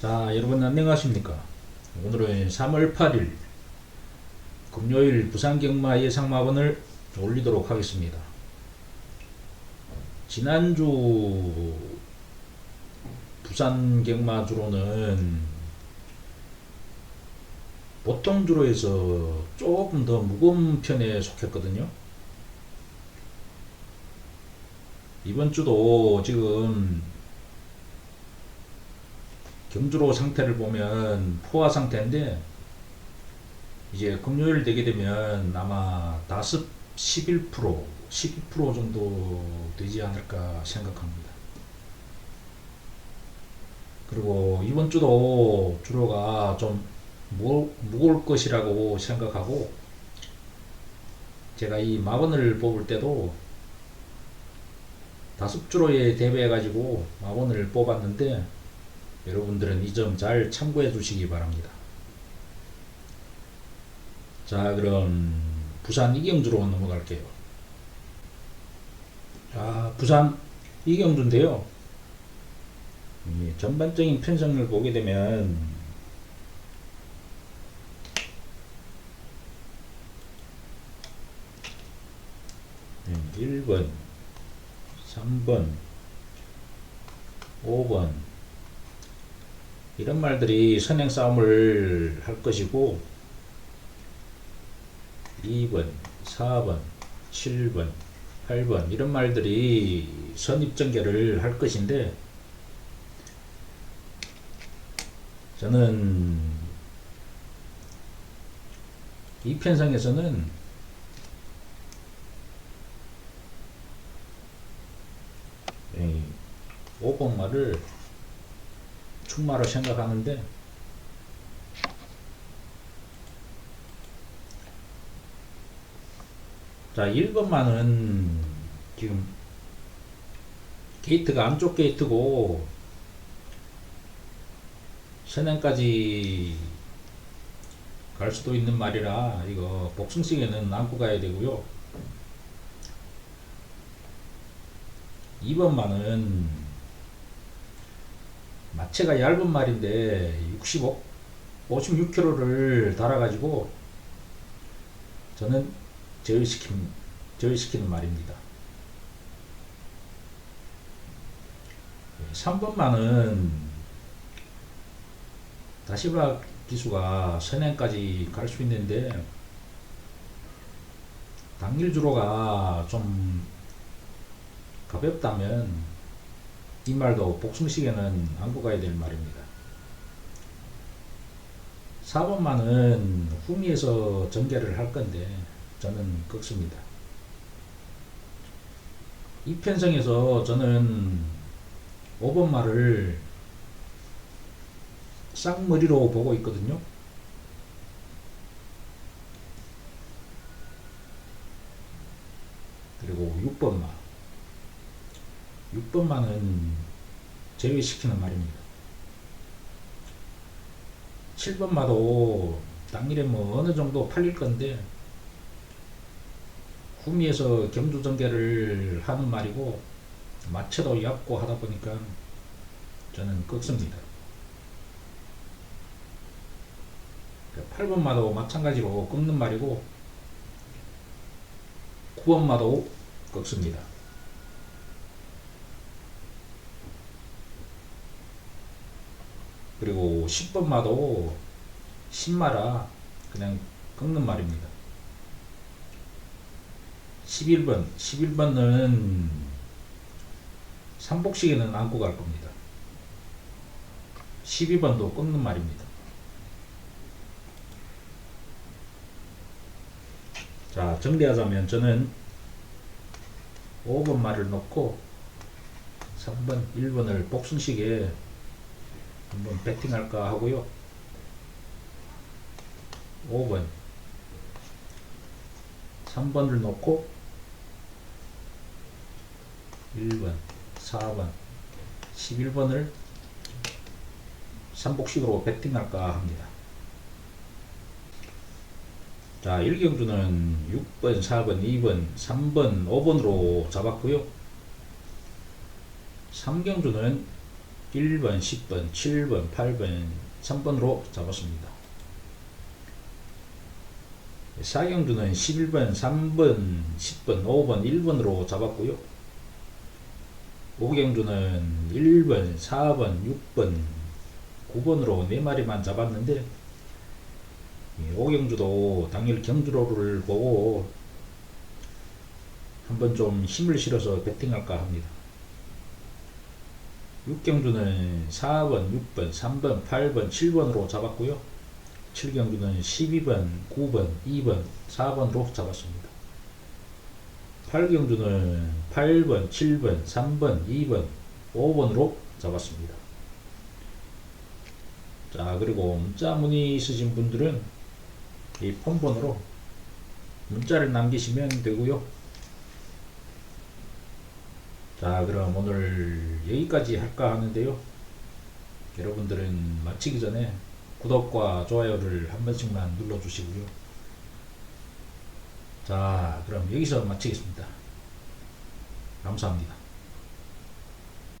자, 여러분 안녕하십니까? 오늘은 3월 8일 금요일 부산 경마 예상마번을 올리도록 하겠습니다. 지난주 부산 경마주로는 보통 주로에서 조금 더 무거운 편에 속했거든요. 이번 주도 지금 경주로 상태를 보면 포화 상태인데 이제 금요일 되게 되면 아마 다섯 11% 12% 정도 되지 않을까 생각합니다. 그리고 이번 주도 주로가 좀 무, 무거울 것이라고 생각하고 제가 이 마번을 뽑을 때도 다섯 주로에 대비해 가지고 마번을 뽑았는데 여러분들은 이 점 잘 참고해 주시기 바랍니다. 자, 그럼 부산 이경주로 넘어갈게요. 자, 부산 이경주인데요. 이 전반적인 편성을 보게 되면 음, 1번, 3번, 5번, 이런 말들이 선행 싸움을 할 것이고 2번, 4번, 7번, 8번 이런 말들이 선입전개를 할 것인데 저는 이 편성에서는 이 5번 말을 충마로 생각하는데 자 1번만은 지금 게이트가 안쪽 게이트고 선행까지 갈 수도 있는 말이라 이거 복승식에는 안고 가야 되고요. 2번만은 마체가 얇은 말인데 65, 56kg를 달아가지고 저는 제어시킨, 제어시키는 말입니다. 3번만은 다시바 기수가 선행까지 갈 수 있는데 당일 주로가 좀 가볍다면 이 말도 복숭시계는 안고 가야 될 말입니다. 4번만은 후미에서 전개를 할 건데 저는 꺾습니다. 이 편성에서 저는 5번 말을 쌍머리로 보고 있거든요. 그리고 6번 말. 6번만은 제외시키는 말입니다. 7번마도 당일에 뭐 어느 정도 팔릴 건데 후미에서 경주 전개를 하는 말이고 마체도 얕고 하다 보니까 저는 꺾습니다. 8번마도 마찬가지로 꺾는 말이고 9번마도 꺾습니다. 그리고 10번마도 신마라 그냥 꺾는 말입니다. 11번, 11번은 삼복시계는 안고 갈 겁니다. 12번도 꺾는 말입니다. 자, 정리하자면 저는 5번 말을 넣고 3번, 1번을 복순식에 한번 배팅할까 하고요. 5번 3번을 놓고 1번 4번 11번을 삼복식으로 배팅할까 합니다. 자, 1경주는 6번, 4번, 2번, 3번, 5번으로 잡았고요. 3경주는 1번, 10번, 7번, 8번, 3번으로 잡았습니다. 사경주는 11번, 3번, 10번, 5번, 1번으로 잡았고요. 오경주는 1번, 4번, 6번, 9번으로 4마리만 잡았는데 이 오경주도 당일 경주로를 보고 한번 좀 힘을 실어서 배팅할까 합니다. 육경주는 4번, 6번, 3번, 8번, 7번으로 잡았고요. 7경주는 12번, 9번, 2번, 4번으로 잡았습니다. 8경주는 8번, 7번, 3번, 2번, 5번으로 잡았습니다. 자, 그리고 문자 문의 있으신 분들은 이 폰번호로 문자를 남기시면 되고요. 자, 그럼 오늘 여기까지 할까 하는데요. 여러분들은 마치기 전에 구독과 좋아요를 한 번씩만 눌러 주시고요. 자, 그럼 여기서 마치겠습니다. 감사합니다.